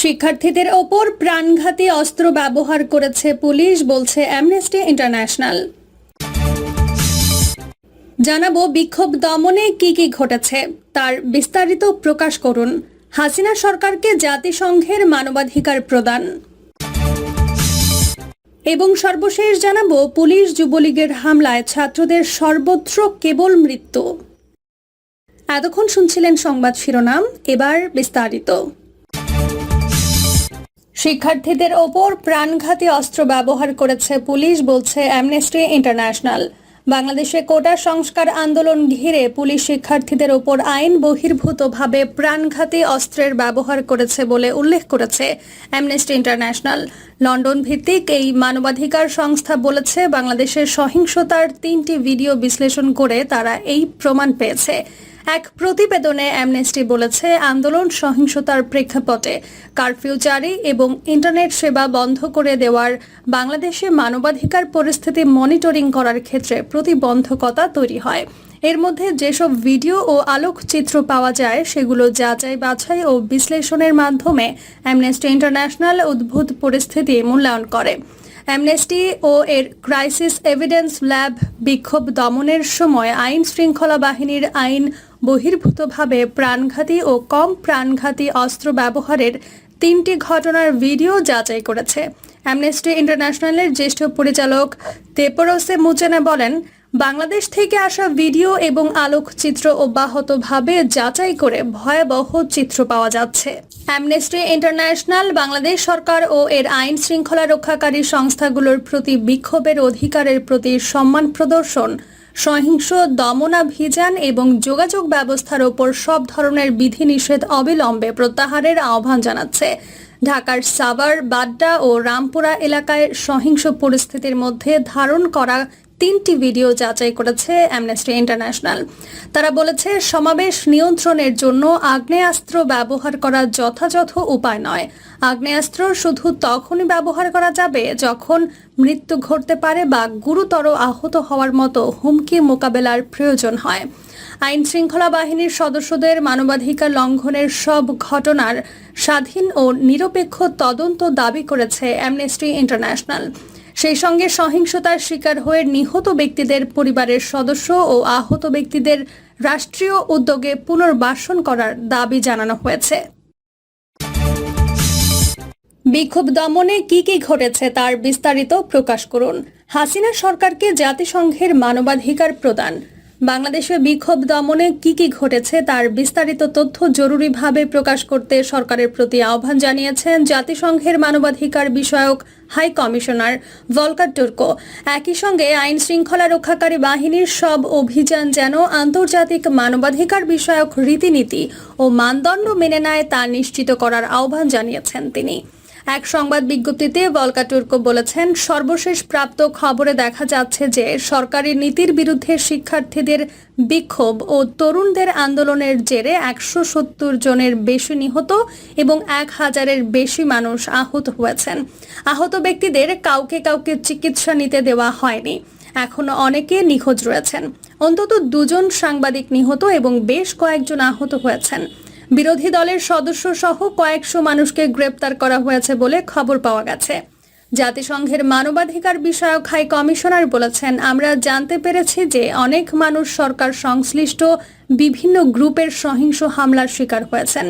শিক্ষার্থীদের ওপর প্রাণঘাতী অস্ত্র ব্যবহার করেছে পুলিশ, বলছে অ্যামনেস্টি ইন্টারন্যাশনাল জানাব বিক্ষোভ দমনে কি কি ঘটেছে, তার বিস্তারিত প্রকাশ করুন। হাসিনা সরকারকে জাতিসংঘের মানবাধিকার প্রদান। এবং সর্বশেষ জানাব পুলিশ যুবলীগের হামলায় ছাত্রদের সর্বত্র কেবল মৃত্যু। এতক্ষণ শুনছিলেন সংবাদ শিরোনাম, এবার বিস্তারিত। শিক্ষার্থীদের ওপর প্রাণঘাতী অস্ত্র ব্যবহার করেছে পুলিশ, বলছে অ্যামনেস্টি ইন্টারন্যাশনাল বাংলাদেশে কোটা সংস্কার আন্দোলন ঘিরে পুলিশ শিক্ষার্থীদের ওপর আইন বহির্ভূতভাবে প্রাণঘাতী অস্ত্রের ব্যবহার করেছে বলে উল্লেখ করেছে অ্যামনেস্টি ইন্টারন্যাশনাল লন্ডন ভিত্তিক এই মানবাধিকার সংস্থা বলেছে, বাংলাদেশের সহিংসতার তিনটি ভিডিও বিশ্লেষণ করে তারা এই প্রমাণ পেয়েছে। এক প্রতিবেদনে অ্যামনেস্টি বলেছে, আন্দোলন সহিংসতার প্রেক্ষাপটে কারফিউ জারি এবং ইন্টারনেট সেবা বন্ধ করে দেওয়ার, বাংলাদেশে মানবাধিকার পরিস্থিতি মনিটরিং করার ক্ষেত্রে প্রতিবন্ধকতা তৈরি হয়। এর মধ্যে যেসব ভিডিও ও আলোকচিত্র পাওয়া যায়, সেগুলো যাচাই, বাছাই ও বিশ্লেষণের মাধ্যমে অ্যামনেস্টি ইন্টারন্যাশনাল উদ্ভূত পরিস্থিতি মূল্যায়ন করে। অ্যামনেস্টি ও এর ক্রাইসিস এভিডেন্স ল্যাব বিক্ষোভ দমনের সময় আইন শৃঙ্খলা বাহিনীর আইন বহির্ভূতভাবে প্রাণঘাতী ও কম প্রাণঘাতী অস্ত্র ব্যবহারের তিনটি ঘটনার ভিডিও যাচাই করেছে। অ্যামনেস্টি ইন্টারন্যাশনালের জ্যেষ্ঠ পরিচালক তেপরোসে মুচেনা বলেন, বাংলাদেশ থেকে আসা ভিডিও এবং আলোকচিত্র অব্যাহতভাবে যাচাই করে ভয়াবহ চিত্র পাওয়া যাচ্ছে। অ্যামনেস্টি ইন্টারন্যাশনাল বাংলাদেশ সরকার ও এর আইন শৃঙ্খলা রক্ষাকারী সংস্থাগুলোর প্রতি বিক্ষোভের অধিকারের প্রতি সম্মান প্রদর্শন সহিংস দমনাভিযান এবং যোগাযোগ ব্যবস্থার ওপর সব ধরনের বিধিনিষেধ অবিলম্বে প্রত্যাহারের আহ্বান জানাচ্ছে। ঢাকার সাভার, বাড্ডা ও রামপুরা এলাকায় সহিংস পরিস্থিতির মধ্যে ধারণ করা তিনটি ভিডিও যাচাই করেছে অ্যামনেস্টি ইন্টারন্যাশনাল তারা বলেছে, সমাবেশ নিয়ন্ত্রণের জন্য আগ্নেয়াস্ত্র ব্যবহার করা যথাযথ উপায় নয়। আগ্নেয়াস্ত্র শুধু তখনই ব্যবহার করা যাবে যখন মৃত্যু ঘটতে পারে বা গুরুতর আহত হওয়ার মতো হুমকি মোকাবেলার প্রয়োজন হয়। আইন শৃঙ্খলা বাহিনীর সদস্যদের মানবাধিকার লঙ্ঘনের সব ঘটনার স্বাধীন ও নিরপেক্ষ তদন্ত দাবি করেছে অ্যামনেস্টি ইন্টারন্যাশনাল সেই সঙ্গে সহিংসতার শিকার হয়ে নিহত ব্যক্তিদের পরিবারের সদস্য ও আহত ব্যক্তিদের রাষ্ট্রীয় উদ্যোগে পুনর্বাসন করার দাবি জানানো হয়েছে। বিক্ষোভ দমনে কি কি ঘটেছে তার বিস্তারিত প্রকাশ করুন। হাসিনা সরকারকে জাতিসংঘের মানবাধিকার প্রদান। বাংলাদেশে বিক্ষোভ দমনে কি কি ঘটেছে তার বিস্তারিত তথ্য জরুরিভাবে প্রকাশ করতে সরকারের প্রতি আহ্বান জানিয়েছেন জাতিসংঘের মানবাধিকার বিষয়ক হাই কমিশনার ভলকার টুর্কো। একই সঙ্গে আইন শৃঙ্খলা রক্ষাকারী বাহিনীর সব অভিযান যেন আন্তর্জাতিক মানবাধিকার বিষয়ক রীতিনীতি ও মানদণ্ড মেনে নেয় তা নিশ্চিত করার আহ্বান জানিয়েছেন তিনি। এক সংবাদ বিজ্ঞপ্তিতে বলকা টুর্কো বলেছেন, সর্বশেষ প্রাপ্ত খবরে দেখা যাচ্ছে যে সরকারি নীতির বিরুদ্ধে শিক্ষার্থীদের বিক্ষোভ ও তরুণদের আন্দোলনের জেরে একশো সত্তর জনের বেশি নিহত এবং এক হাজারের বেশি মানুষ আহত হয়েছেন। আহত ব্যক্তিদের কাউকে কাউকে চিকিৎসা নিতে দেওয়া হয়নি। এখনও অনেকে নিখোঁজ রয়েছেন। অন্তত দুজন সাংবাদিক নিহত এবং বেশ কয়েকজন আহত হয়েছেন। বিরোধী দলের সদস্য সহ কয়েকশো মানুষকে গ্রেপ্তার করা হয়েছে বলে খবর পাওয়া গেছে। জাতিসংঘের মানবাধিকার বিষয়ক হাই কমিশনার বলেছেন, আমরা জানতে পেরেছি যে অনেক মানুষ সরকার সংশ্লিষ্ট বিভিন্ন গ্রুপের সহিংস হামলার শিকার হয়েছেন।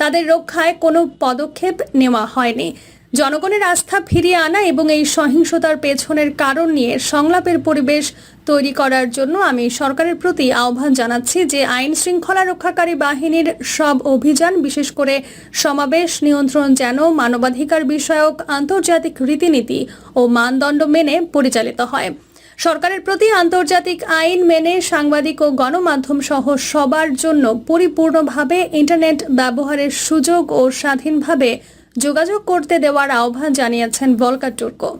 তাদের রক্ষায় কোনো পদক্ষেপ নেওয়া হয়নি। জনগণের আস্থা ফিরিয়ে আনা এবং এই সহিংসতার পেছনের কারণ নিয়ে সংলাপের পরিবেশ তৈরি করার জন্য আমি সরকারের প্রতি আহ্বান জানাচ্ছি যে আইন শৃঙ্খলা রক্ষাকারী বাহিনীর সব অভিযান, বিশেষ করে সমাবেশ নিয়ন্ত্রণ যেন মানবাধিকার বিষয়ক, আন্তর্জাতিক রীতিনীতি ও মানদণ্ড মেনে পরিচালিত হয়। সরকারের প্রতি আন্তর্জাতিক আইন মেনে সাংবাদিক ও গণমাধ্যম সহ সবার জন্য পরিপূর্ণভাবে ইন্টারনেট ব্যবহারের সুযোগ ও স্বাধীনভাবে যোগাযোগ করতে দেওয়ার আহ্বান জানিয়েছেন ভলকার টুর্কো।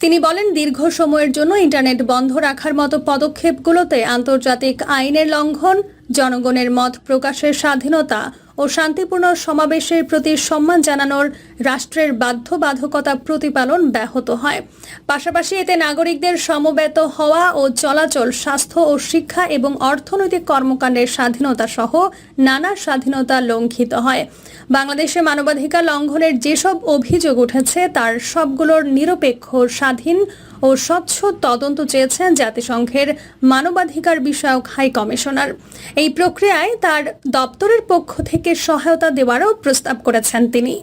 তিনি বলেন, দীর্ঘ সময়ের জন্য ইন্টারনেট বন্ধ রাখার মতো পদক্ষেপগুলোতে আন্তর্জাতিক আইনের লঙ্ঘন জনগণের মত প্রকাশের স্বাধীনতা ও শান্তিপূর্ণ সমাবেশের প্রতি সম্মান জানানোর রাষ্ট্রের বাধ্যবাধকতা প্রতিপালন ব্যাহত হয়। পাশাপাশি এতে নাগরিকদের সমবেত হওয়া ও চলাচল, স্বাস্থ্য ও শিক্ষা এবং অর্থনৈতিক কর্মকাণ্ডের স্বাধীনতা সহ নানা স্বাধীনতা লঙ্ঘিত হয়। বাংলাদেশে মানবাধিকার লঙ্ঘনের যেসব অভিযোগ উঠেছে, তার সবগুলোর নিরপেক্ষ, স্বাধীন ও স্বচ্ছ তদন্ত চেয়েছেন জাতিসংঘের মানবাধিকার বিষয়ক হাই কমিশনার। এই প্রক্রিয়ায় তার দপ্তরের পক্ষ থেকে সহায়তা দেওয়ারও প্রস্তাব করেছেন তিনি।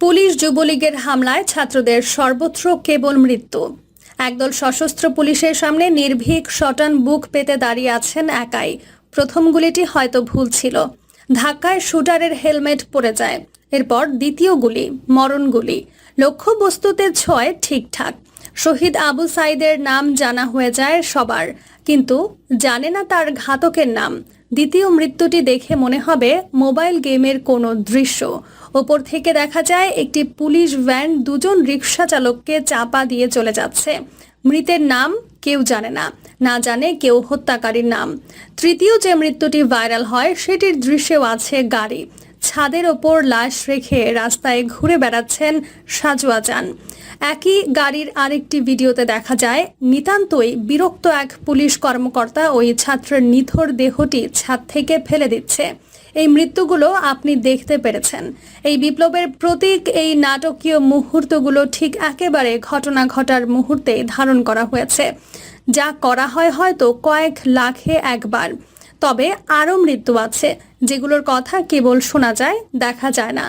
পুলিশ যুবলীগের হামলায় ছাত্রদের সর্বত্র কেবল মৃত্যু। একদল সশস্ত্র পুলিশের সামনে নির্ভীক শটান বুক পেতে দাঁড়িয়ে আছেন একাই। প্রথম গুলিটি হয়তো ভুল ছিল। ধাক্কায় শুটারের হেলমেট পড়ে যায়। এরপর দ্বিতীয় গুলি, মরণ গুলি। লক্ষ্যবস্তুতে ছয় ঠিকঠাক। শহীদ আবু সাইদের নাম জানা হয়ে যায় সবার। কিন্তু জানে না তার ঘাতকের নাম। দ্বিতীয় মৃত্যুটি দেখে মনে হবে মোবাইল গেমের কোনো দৃশ্য। ওপর থেকে দেখা যায় একটি পুলিশ ভ্যান দুজন রিক্সা চালককে চাপা দিয়ে চলে যাচ্ছে। মৃতের নাম কেউ জানে না। না জানে কেউ হত্যাকারীর নাম। তৃতীয় যে মৃত্যুটি ভাইরাল হয়, সেটির দৃশ্যেও আছে গাড়ি। ছাদের ওপর লাশ রেখে রাস্তায় ঘুরে বেড়াচ্ছেন সাজুয়া যান একই গাড়ির আরেকটি ভিডিওতে দেখা যায়, নিতান্তই বিরক্ত এক পুলিশ কর্মকর্তা ওই ছাত্রের নিথর দেহটি ছাদ থেকে ফেলে দিচ্ছে। এই মৃত্যুগুলো আপনি দেখতে পেরেছেন। এই বিপ্লবের প্রতীক এই নাটকীয় মুহূর্তগুলো ঠিক একেবারে ঘটনা ঘটার মুহূর্তে ধারণ করা হয়েছে। যা করা হয় হয়তো কয়েক লাখে একবার। তবে আরও মৃত্যু আছে। যেগুলোর কথা কেবল শোনা যায়, দেখা যায় না।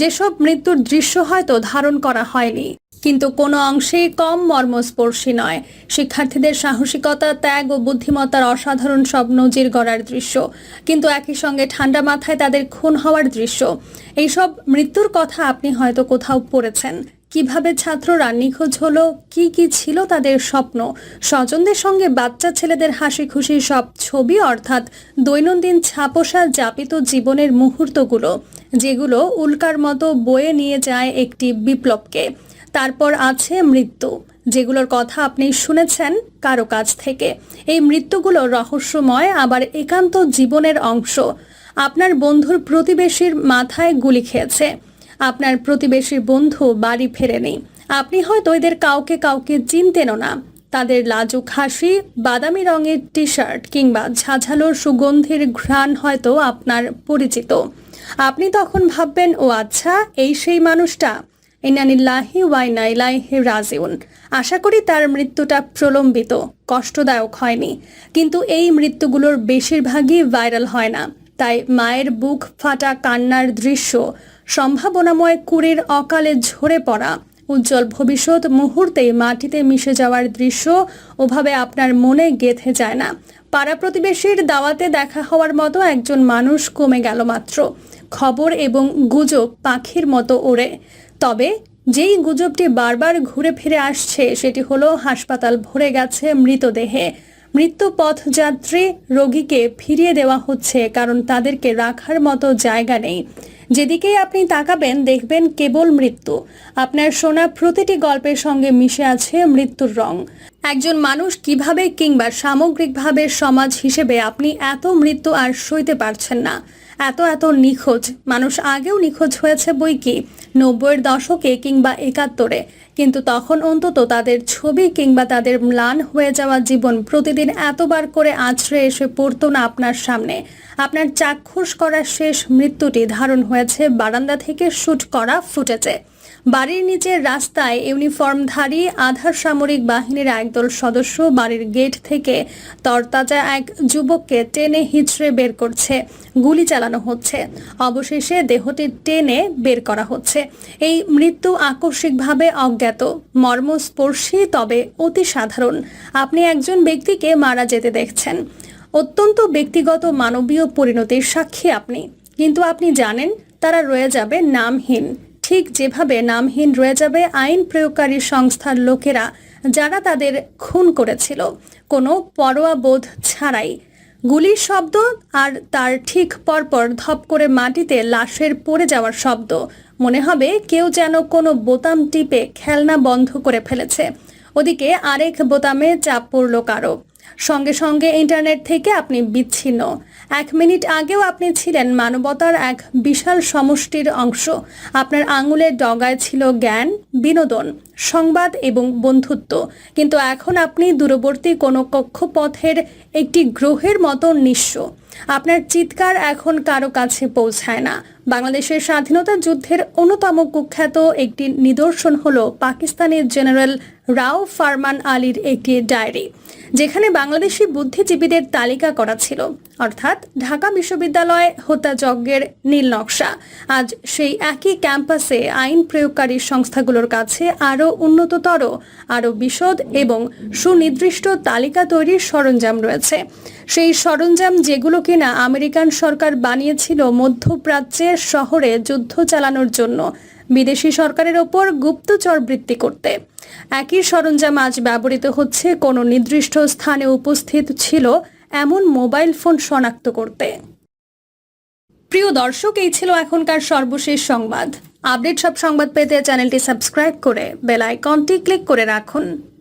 যেসব মৃত্যুর দৃশ্য হয়তো ধারণ করা হয়নি, কিন্তু কোনো অংশেই কম মর্মস্পর্শী নয়। শিক্ষার্থীদের সাহসিকতা, ত্যাগ ও বুদ্ধিমত্তার অসাধারণ সব নজির গড়ার দৃশ্য, কিন্তু একই সঙ্গে ঠান্ডা মাথায় তাদের খুন হওয়ার দৃশ্য। এইসব মৃত্যুর কথা আপনি হয়তো কোথাও পড়েছেন। কীভাবে ছাত্ররা নিখোঁজ হলো? কি কি ছিল তাদের স্বপ্ন? স্বজনদের সঙ্গে বাচ্চা ছেলেদের হাসি খুশি সব ছবি, অর্থাৎ দৈনন্দিন ছাপোষা যাপিত জীবনের মুহূর্তগুলো, যেগুলো উল্কার মতো বয়ে নিয়ে যায় একটি বিপ্লবকে। তারপর আছে মৃত্যু, যেগুলোর কথা আপনি শুনেছেন কারও কাছ থেকে। এই মৃত্যুগুলো রহস্যময়, আবার একান্ত জীবনের অংশ। আপনার বন্ধুর প্রতিবেশীর মাথায় গুলি খেয়েছে। আপনার প্রতিবেশীর বন্ধু বাড়ি ফেরেনি। আপনি হয়তো এদের কাউকে কাউকে চিনতেনও না। তাদের লাজুক হাসি, বাদামি রঙের টি শার্ট কিংবা ঝাঝালো সুগন্ধির ঘ্রাণ হয়তো আপনার পরিচিত। আপনি তখন ভাববেন, ও আচ্ছা এই সেই মানুষটা? ইনানিল্লাহি ওয়াইনাইলাহি রাজিউন। আশা করি তার মৃত্যুটা প্রলম্বিত, কষ্টদায়ক হয়নি। কিন্তু এই মৃত্যুগুলোর বেশিরভাগই ভাইরাল হয় না। তাই মায়ের বুক ফাটা কান্নার দৃশ্য সম্ভাবনাময় কুড়ির অকালে ঝরে পড়া। উজ্জ্বল ভবিষ্যৎ মুহূর্তেই মাটিতে মিশে যাওয়ার দৃশ্য ওভাবে আপনার মনে গেথে যায় না। পাড়া প্রতিবেশীর দাওয়াতে দেখা হওয়ার মতো একজন মানুষ কমে গেল মাত্র। খবর এবং গুজব পাখির মতো ওড়ে। তবে যেই গুজবটি বারবার ঘুরে ফিরে আসছে, সেটি হলো হাসপাতাল ভরে গেছে মৃতদেহে। মৃত্যু পথযাত্রী রোগীকে ফিরিয়ে দেওয়া হচ্ছে, কারণ তাদেরকে রাখার মতো জায়গা নেই। যেদিকেই আপনি তাকাবেন, দেখবেন কেবল মৃত্যু। আপনার শোনা প্রতিটি গল্পের সঙ্গে মিশে আছে মৃত্যুর রং। একজন মানুষ কীভাবে কিংবা সামগ্রিকভাবে সমাজ হিসেবে আপনি এত মৃত্যু আর সইতে পারছেন না। এত এত নিখোঁজ। মানুষ আগেও নিখোঁজ হয়েছে বই কি? নব্বইয়ের দশকে কিংবা একাত্তরে। কিন্তু তখন অন্তত তাদের ছবি কিংবা তাদের ম্লান হয়ে যাওয়া জীবন প্রতিদিন এতবার করে আছড়ে এসে পড়ত না আপনার সামনে। আপনার চাক্ষুষ করা শেষ মৃত্যুটি ধারণ হয়েছে বারান্দা থেকে শ্যুট করা ফুটেছে বাড়ির নিচের রাস্তায় ইউনিফর্মধারী আধার সামরিক বাহিনীর একদল সদস্য বাড়ির গেট থেকে তরতাজা এক যুবককে টেনে হিচড়ে বের করছে। গুলি চালানো হচ্ছে। অবশেষে দেহটি টেনে বের করা হচ্ছে। এই মৃত্যু আকস্মিকভাবে অজ্ঞাত, মর্মস্পর্শী, তবে অতি সাধারণ। আপনি একজন ব্যক্তিকে মারা যেতে দেখছেন। অত্যন্ত ব্যক্তিগত মানবীয় পরিণতির সাক্ষী আপনি। কিন্তু আপনি জানেন, তারা রয়ে যাবে নামহীন। ঠিক যেভাবে নামহীন রয়ে যাবে আইন প্রয়োগকারী সংস্থার লোকেরা, যারা তাদের খুন করেছিল, কোনো পরোয়া বোধ ছাড়াই। গুলির শব্দ আর তার ঠিক পরপর ধপ করে মাটিতে লাশের পড়ে যাওয়ার শব্দ। মনে হবে কেউ যেন কোনো বোতাম টিপে খেলনা বন্ধ করে ফেলেছে। ওদিকে আরেক বোতামে চাপ পড়ল কারও। সঙ্গে সঙ্গে ইন্টারনেট থেকে আপনি বিচ্ছিন্ন। এক মিনিট আগেও আপনি ছিলেন মানবতার এক বিশাল সমষ্টির অংশ। আপনার আঙুলের ডগায় ছিল জ্ঞান, বিনোদন, সংবাদ এবং বন্ধুত্ব। কিন্তু এখন আপনি দূরবর্তী কোনো কক্ষপথের একটি গ্রহের মতো নিঃস্ব। আপনার চিৎকার এখন কারও কাছে পৌঁছায় না। বাংলাদেশের স্বাধীনতা যুদ্ধের অন্যতম কুখ্যাত একটি নিদর্শন হল পাকিস্তানের জেনারেল রাও ফারমান আলীর একটি ডায়েরি। যেখানে বাংলাদেশি বুদ্ধিজীবীদের তালিকা করা ছিল। অর্থাৎ ঢাকা বিশ্ববিদ্যালয় হত্যাযজ্ঞের নীল নকশা। আজ সেই একই ক্যাম্পাসে আইন প্রয়োগকারী সংস্থাগুলোর কাছে আরও উন্নততর, আরও বিশদ এবং সুনির্দিষ্ট তালিকা তৈরির সরঞ্জাম রয়েছে। সেই সরঞ্জাম যেগুলো কিনা আমেরিকান সরকার বানিয়েছিল মধ্যপ্রাচ্যের শহরে যুদ্ধ চালানোর জন্য বিদেশি সরকারের ওপর গুপ্তচর বৃত্তি করতে। একই সরঞ্জাম আজ ব্যবহৃত হচ্ছে, কোনো নির্দিষ্ট স্থানে উপস্থিত ছিল এমন মোবাইল ফোন শনাক্ত করতে। প্রিয় দর্শক, এই ছিল এখনকার সর্বশেষ সংবাদ। আপডেট সব সংবাদ পেতে চ্যানেলটি সাবস্ক্রাইব করে বেল আইকনটি ক্লিক করে রাখুন।